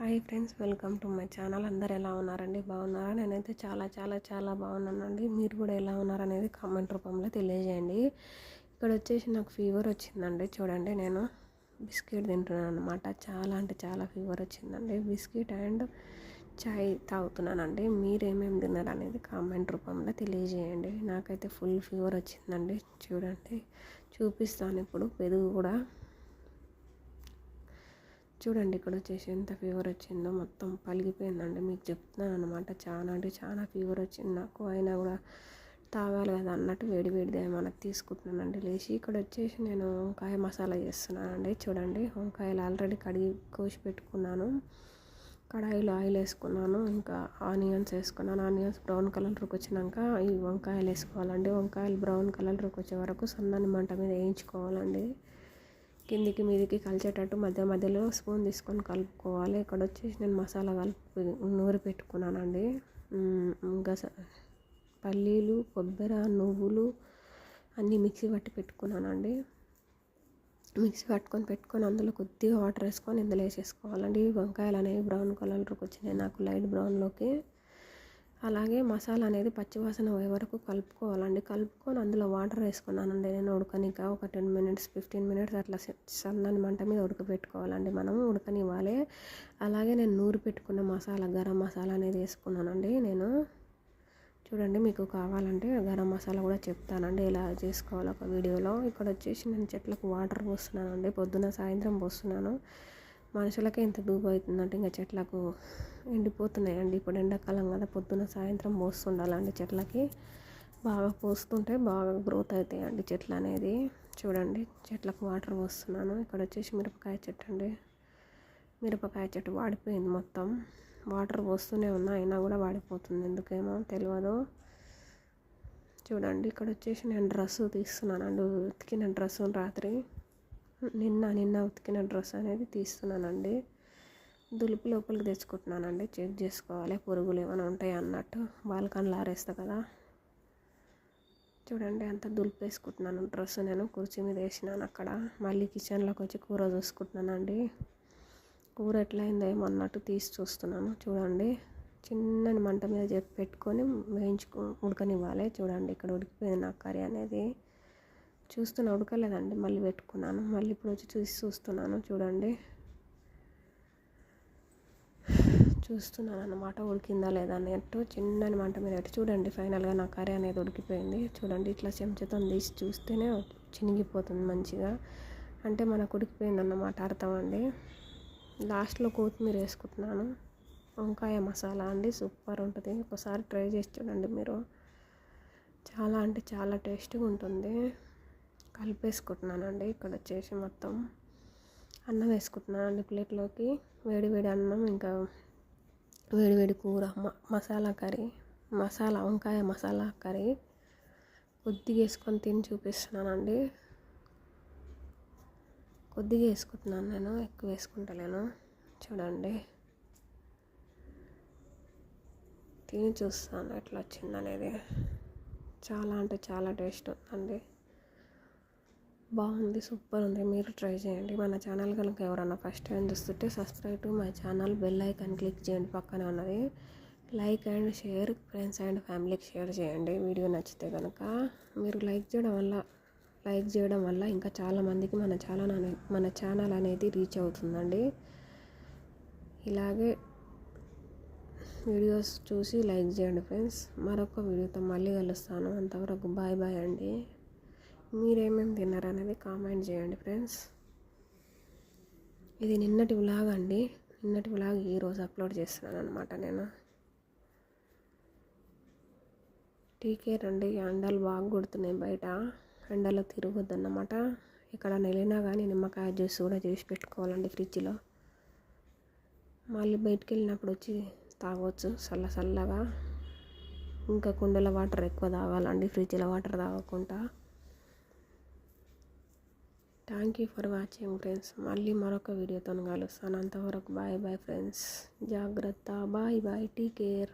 Hi friends welcome to my channel. అందరు ఎలా ఉన్నారండి? బాగున్నారా? నేనైతే చాలా చాలా చాలా బాగున్నానండి. మీరు కూడా ఎలా ఉన్నారనేది కామెంట్ రూపంలో తెలియజేయండి. ఇక్కడ వచ్చేసి నాకు ఫీవర్ వచ్చిందండి. చూడండి నేను బిస్కెట్ తింటున్నాను అనమాట చాలా అంటే చాలా ఫీవర్ వచ్చిందండి. బిస్కెట్ అండ్ చాయ్ తాగుతున్నానండి. మీరేమేమి ఏమేమి తిన్నారు అనేది కామెంట్ రూపంలో తెలియజేయండి. నాకైతే ఫుల్ ఫీవర్ వచ్చిందండి. చూడండి చూపిస్తాను ఇప్పుడు. పెరుగు కూడా చూడండి ఇక్కడ వచ్చేసి ఎంత ఫీవర్ వచ్చిందో మొత్తం పలిగిపోయిందండి మీకు చెప్తున్నాను అనమాట చాలా అంటే చాలా ఫీవర్ వచ్చింది నాకు. అయినా కూడా తాగాలి కదా అన్నట్టు వేడి వేడిది ఏమన్నా తీసుకుంటున్నానండి. లేచి ఇక్కడ వచ్చేసి నేను వంకాయ మసాలా చేస్తున్నానండి. చూడండి వంకాయలు ఆల్రెడీ కడిగి కోసి పెట్టుకున్నాను. కడాయిలో ఆయిల్ వేసుకున్నాను ఇంకా ఆనియన్స్ వేసుకున్నాను. ఆనియన్స్ బ్రౌన్ కలర్కి వచ్చినాక ఈ వంకాయలు వేసుకోవాలండి. వంకాయలు బ్రౌన్ కలర్కి వచ్చే వరకు సన్నని మంట మీద వేయించుకోవాలండి. కిందికి మీదికి కలిసేటట్టు మధ్య మధ్యలో స్పూన్ తీసుకొని కలుపుకోవాలి. ఇక్కడ వచ్చేసి నేను మసాలా కలుపు నూరి పెట్టుకున్నానండి. ఇంకా పల్లీలు కొబ్బరి నువ్వులు అన్నీ మిక్సీ పట్టి పెట్టుకున్నానండి. మిక్సీ పట్టుకొని పెట్టుకొని అందులో కొద్దిగా వాటర్ వేసుకొని ఇందులో వేసేసుకోవాలండి. వంకాయలు అనేవి బ్రౌన్ కలర్లోకి వచ్చినాయి. నాకు లైట్ బ్రౌన్లోకి. అలాగే మసాలా అనేది పచ్చివాసన పోయే వరకు కలుపుకోవాలండి. కలుపుకొని అందులో వాటర్ వేసుకున్నానండి నేను ఉడకనిక ఒక టెన్ మినిట్స్ ఫిఫ్టీన్ మినిట్స్ అట్లా సన్నని మంట మీద ఉడకబెట్టుకోవాలండి మనం ఉడకనివ్వాలి. అలాగే నేను నూరు పెట్టుకున్న మసాలా గరం మసాలా అనేది వేసుకున్నానండి నేను. చూడండి మీకు కావాలంటే గరం మసాలా కూడా చెప్తానండి ఇలా చేసుకోవాలి ఒక వీడియోలో. ఇక్కడ వచ్చేసి నేను చెట్లకు వాటర్ పోస్తున్నానండి. పొద్దున సాయంత్రం పోస్తున్నాను. మనుషులకే ఇంత దూపు అవుతుందంటే ఇంకా చెట్లకు ఎండిపోతున్నాయండి. ఇప్పుడు ఎండాకాలం కదా పొద్దున సాయంత్రం పోస్తుండాలండి చెట్లకి. బాగా పోస్తుంటే బాగా గ్రోత్ అవుతాయండి చెట్లు అనేది. చూడండి చెట్లకు వాటర్ పోస్తున్నాను. ఇక్కడ వచ్చేసి మిరపకాయ చెట్టు అండి. మిరపకాయ చెట్టు వాడిపోయింది మొత్తం. వాటర్ పోస్తూనే ఉన్నా అయినా కూడా వాడిపోతుంది. ఎందుకేమో తెలియదు. చూడండి ఇక్కడ వచ్చేసి నేను డ్రెస్ తీస్తున్నాను అండ్ ఉతికిన డ్రెస్ రాత్రి నిన్న నిన్న ఉతికిన డ్రెస్ అనేది తీస్తున్నానండి. దులుపు లోపలికి తెచ్చుకుంటున్నానండి. చెక్ చేసుకోవాలి. పురుగులు ఏమైనా ఉంటాయి అన్నట్టు. బాల్కన్లు ఆరేస్తా కదా. చూడండి అంత దులిపి వేసుకుంటున్నాను. డ్రెస్ నేను కుర్చీ మీద వేసినాను అక్కడ. మళ్ళీ కిచెన్లోకి వచ్చి కూర చూసుకుంటున్నానండి. కూర ఎట్లయిందో ఏమో అన్నట్టు తీసి చూస్తున్నాను. చూడండి చిన్నని మంట మీద చెప్పి పెట్టుకొని వేయించుకు ఉడకనివ్వాలి. చూడండి ఇక్కడ ఉడికిపోయింది నా కర్రీ అనేది. చూస్తున్నా ఉడకలేదండి మళ్ళీ పెట్టుకున్నాను. మళ్ళీ ఇప్పుడు వచ్చి చూసి చూస్తున్నాను. చూడండి. చూస్తున్నాను అనమాట ఉడికిందా లేదా అన్నట్టు చిన్నని మంట మీద పెట్టి చూడండి. ఫైనల్గా నా కర్రీ అనేది ఉడికిపోయింది. చూడండి. ఇట్లా చెంచాతో తీసి చూస్తేనే చినిగిపోతుంది మంచిగా. అంటే మనకు ఉడికిపోయింది అన్నమాట అర్థం అండి. లాస్ట్లో కొత్తిమీర వేసుకుంటున్నాను. వంకాయ మసాలా అండి. సూపర్ ఉంటుంది. ఒకసారి ట్రై చేసి చూడండి మీరు. చాలా అంటే చాలా టేస్ట్గా ఉంటుంది. కలిపేసుకుంటున్నానండి. ఇక్కడ వచ్చేసి మొత్తం అన్నం వేసుకుంటున్నానండి ప్లేట్లోకి. వేడి వేడి అన్నం ఇంకా వేడి వేడి కూర మసాలా కర్రీ మసాలా వంకాయ మసాలా కర్రీ కొద్దిగా వేసుకొని తిని చూపిస్తున్నానండి. కొద్దిగా వేసుకుంటున్నాను నేను ఎక్కువ వేసుకుంటలేను. చూడండి. తిని చూస్తాను ఎట్లా వచ్చిందనేది. చాలా అంటే చాలా టేస్ట్ ఉందండి. బాగుంది సూపర్ ఉంది. మీరు ట్రై చేయండి. మన ఛానల్ కనుక ఎవరన్నా ఫస్ట్ టైం చూస్తుంటే subscribe to my channel bell icon click చేయండి పక్కనే ఉన్నది. Like and share friends and ఫ్యామిలీకి షేర్ చేయండి. వీడియో నచ్చితే కనుక మీరు లైక్ చేయడం వల్ల లైక్ చేయడం వల్ల ఇంకా చాలామందికి మన ఛానల్ అనే మన ఛానల్ అనేది రీచ్ అవుతుందండి. ఇలాగే వీడియోస్ చూసి లైక్ చేయండి ఫ్రెండ్స్. మరొక వీడియోతో మళ్ళీ కలుస్తాను. అంతవరకు బాయ్ బాయ్ అండి. మీరేమేమి తిన్నారు అనేది కామెంట్ చేయండి ఫ్రెండ్స్. ఇది నిన్నటి వ్లాగ్ అండి. నిన్నటి వ్లాగ్ ఈరోజు అప్లోడ్ చేస్తున్నాను అనమాట నేను. టీకే రండి ఎండలు బాగా కొడుతున్నాయి బయట. ఎండలో తిరగొద్దన్నమాట. ఇక్కడ నెలినా కానీ నిమ్మకాయ జ్యూస్ కూడా చేసి పెట్టుకోవాలండి ఫ్రిడ్జ్లో. మళ్ళీ బయటికి వెళ్ళినప్పుడు వచ్చి తాగవచ్చు చల్ల చల్లగా. ఇంకా కుండల వాటర్ ఎక్కువ తాగాలండి ఫ్రిడ్జ్లో వాటర్ తాగకుండా. Thank you for watching friends మళ్ళీ మరొక వీడియోతో కలుస్తాను. అంతవరకు బాయ్ బాయ్ ఫ్రెండ్స్ జాగ్రత్త. Bye bye take care